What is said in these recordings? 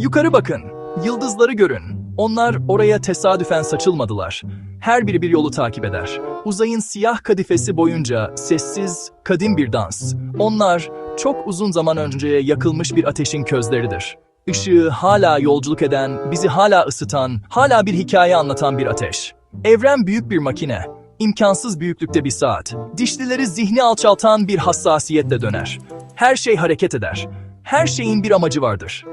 Yukarı bakın, yıldızları görün. Onlar oraya tesadüfen saçılmadılar. Her biri bir yolu takip eder. Uzayın siyah kadifesi boyunca sessiz, kadim bir dans. Onlar çok uzun zaman önce yakılmış bir ateşin közleridir. Işığı hala yolculuk eden, bizi hala ısıtan, hala bir hikaye anlatan bir ateş. Evren büyük bir makine. İmkansız büyüklükte bir saat. Dişlileri zihni alçaltan bir hassasiyetle döner. Her şey hareket eder. Her şeyin bir amacı vardır.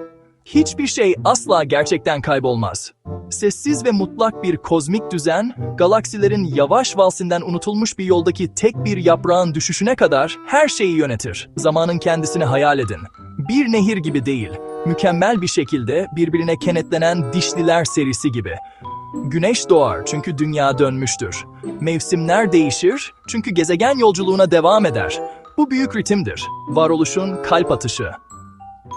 Hiçbir şey asla gerçekten kaybolmaz. Sessiz ve mutlak bir kozmik düzen, galaksilerin yavaş valsinden unutulmuş bir yoldaki tek bir yaprağın düşüşüne kadar her şeyi yönetir. Zamanın kendisini hayal edin. Bir nehir gibi değil, mükemmel bir şekilde birbirine kenetlenen dişliler serisi gibi. Güneş doğar çünkü dünya dönmüştür. Mevsimler değişir çünkü gezegen yolculuğuna devam eder. Bu büyük ritimdir. Varoluşun kalp atışı.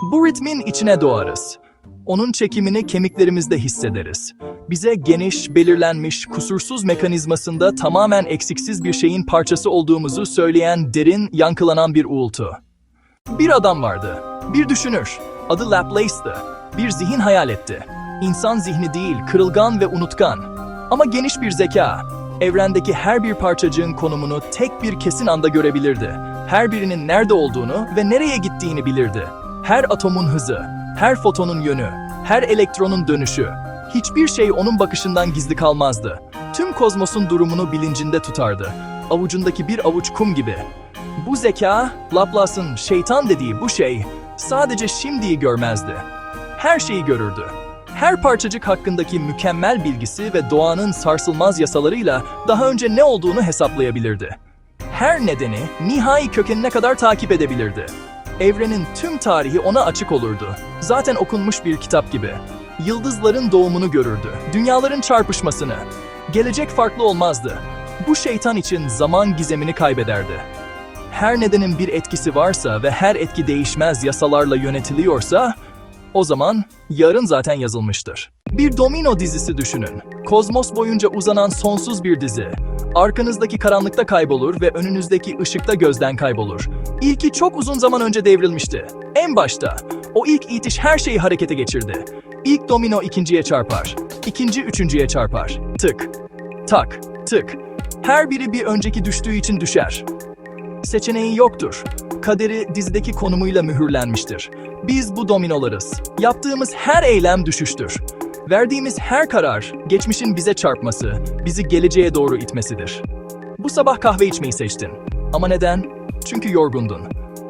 Bu ritmin içine doğarız. Onun çekimini kemiklerimizde hissederiz. Bize geniş, belirlenmiş, kusursuz mekanizmasında tamamen eksiksiz bir şeyin parçası olduğumuzu söyleyen derin, yankılanan bir uğultu. Bir adam vardı, bir düşünür. Adı Laplace'tı. Bir zihin hayal etti. İnsan zihni değil, kırılgan ve unutkan. Ama geniş bir zeka. Evrendeki her bir parçacığın konumunu tek bir kesin anda görebilirdi. Her birinin nerede olduğunu ve nereye gittiğini bilirdi. Her atomun hızı, her fotonun yönü, her elektronun dönüşü. Hiçbir şey onun bakışından gizli kalmazdı. Tüm kozmosun durumunu bilincinde tutardı. Avucundaki bir avuç kum gibi. Bu zeka, Laplace'ın şeytan dediği bu şey, sadece şimdiyi görmezdi. Her şeyi görürdü. Her parçacık hakkındaki mükemmel bilgisi ve doğanın sarsılmaz yasalarıyla daha önce ne olduğunu hesaplayabilirdi. Her nedeni nihai kökenine kadar takip edebilirdi. Evrenin tüm tarihi ona açık olurdu. Zaten okunmuş bir kitap gibi. Yıldızların doğumunu görürdü, dünyaların çarpışmasını. Gelecek farklı olmazdı. Bu şeytan için zaman gizemini kaybederdi. Her nedenin bir etkisi varsa ve her etki değişmez yasalarla yönetiliyorsa, o zaman yarın zaten yazılmıştır. Bir domino dizisi düşünün. Kozmos boyunca uzanan sonsuz bir dizi. Arkanızdaki karanlıkta kaybolur ve önünüzdeki ışıkta gözden kaybolur. İlki çok uzun zaman önce devrilmişti. En başta. O ilk itiş her şeyi harekete geçirdi. İlk domino ikinciye çarpar. İkinci üçüncüye çarpar. Tık. Tak. Tık. Her biri bir önceki düştüğü için düşer. Seçeneği yoktur. Kaderi dizideki konumuyla mühürlenmiştir. Biz bu dominolarız. Yaptığımız her eylem düşüştür. Verdiğimiz her karar, geçmişin bize çarpması, bizi geleceğe doğru itmesidir. Bu sabah kahve içmeyi seçtin. Ama neden? Çünkü yorgundun.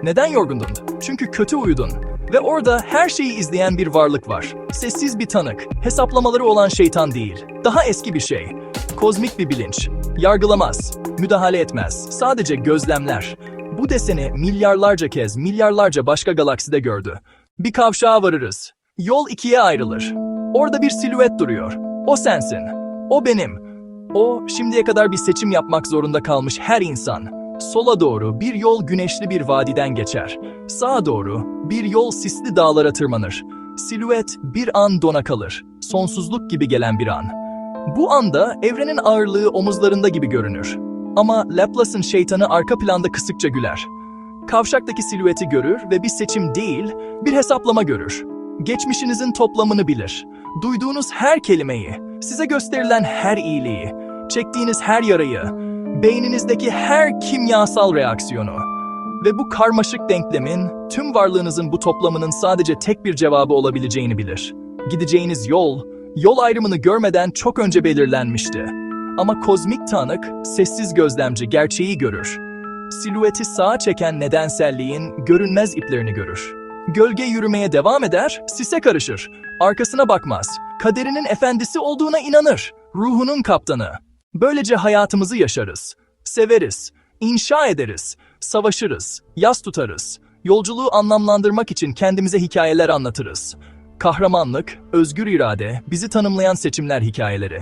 Neden yorgundun? Çünkü kötü uyudun. Ve orada her şeyi izleyen bir varlık var. Sessiz bir tanık, hesaplamaları olan şeytan değil. Daha eski bir şey. Kozmik bir bilinç. Yargılamaz, müdahale etmez, sadece gözlemler. Bu deseni milyarlarca kez, milyarlarca başka galakside gördü. Bir kavşağa varırız. Yol ikiye ayrılır. Orada bir silüet duruyor. O sensin. O benim. O şimdiye kadar bir seçim yapmak zorunda kalmış her insan. Sola doğru bir yol güneşli bir vadiden geçer. Sağa doğru bir yol sisli dağlara tırmanır. Silüet bir an dona kalır. Sonsuzluk gibi gelen bir an. Bu anda evrenin ağırlığı omuzlarında gibi görünür. Ama Laplace'ın şeytanı arka planda kısıkça güler. Kavşaktaki silüeti görür ve bir seçim değil, bir hesaplama görür. Geçmişinizin toplamını bilir. Duyduğunuz her kelimeyi, size gösterilen her iyiliği, çektiğiniz her yarayı, beyninizdeki her kimyasal reaksiyonu ve bu karmaşık denklemin tüm varlığınızın bu toplamının sadece tek bir cevabı olabileceğini bilir. Gideceğiniz yol, yol ayrımını görmeden çok önce belirlenmişti. Ama kozmik tanık, sessiz gözlemci gerçeği görür. Silüeti sağa çeken nedenselliğin görünmez iplerini görür. Gölge yürümeye devam eder, sise karışır. Arkasına bakmaz. Kaderinin efendisi olduğuna inanır. Ruhunun kaptanı. Böylece hayatımızı yaşarız. Severiz, inşa ederiz, savaşırız, yas tutarız. Yolculuğu anlamlandırmak için kendimize hikayeler anlatırız. Kahramanlık, özgür irade, bizi tanımlayan seçimler hikayeleri.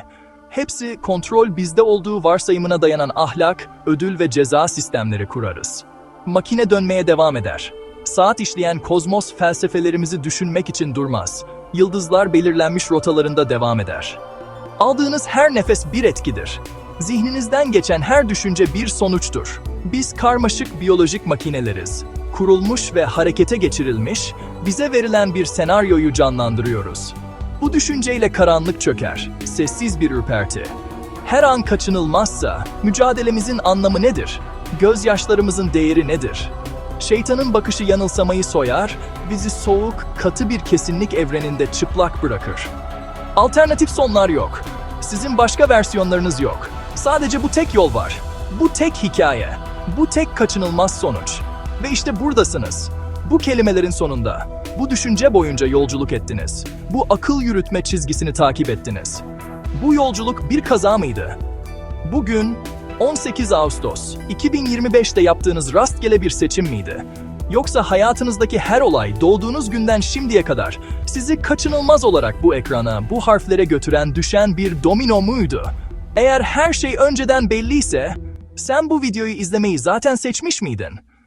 Hepsi kontrol bizde olduğu varsayımına dayanan ahlak, ödül ve ceza sistemleri kurarız. Makine dönmeye devam eder. Saat işleyen kozmos felsefelerimizi düşünmek için durmaz. Yıldızlar belirlenmiş rotalarında devam eder. Aldığınız her nefes bir etkidir. Zihninizden geçen her düşünce bir sonuçtur. Biz karmaşık biyolojik makineleriz. kurulmuş ve harekete geçirilmiş, bize verilen bir senaryoyu canlandırıyoruz. Bu düşünceyle karanlık çöker, sessiz bir ürperti. Her an kaçınılmazsa mücadelemizin anlamı nedir? Gözyaşlarımızın değeri nedir? Şeytanın bakışı yanılsamayı soyar, bizi soğuk, katı bir kesinlik evreninde çıplak bırakır. Alternatif sonlar yok. Sizin başka versiyonlarınız yok. Sadece bu tek yol var. Bu tek hikaye. Bu tek kaçınılmaz sonuç. Ve işte buradasınız. Bu kelimelerin sonunda. Bu düşünce boyunca yolculuk ettiniz. Bu akıl yürütme çizgisini takip ettiniz. Bu yolculuk bir kaza mıydı? Bugün 18 Ağustos 2025'te yaptığınız rastgele bir seçim miydi? Yoksa hayatınızdaki her olay doğduğunuz günden şimdiye kadar sizi kaçınılmaz olarak bu ekrana, bu harflere götüren düşen bir domino muydu? Eğer her şey önceden belliyse, sen bu videoyu izlemeyi zaten seçmiş miydin?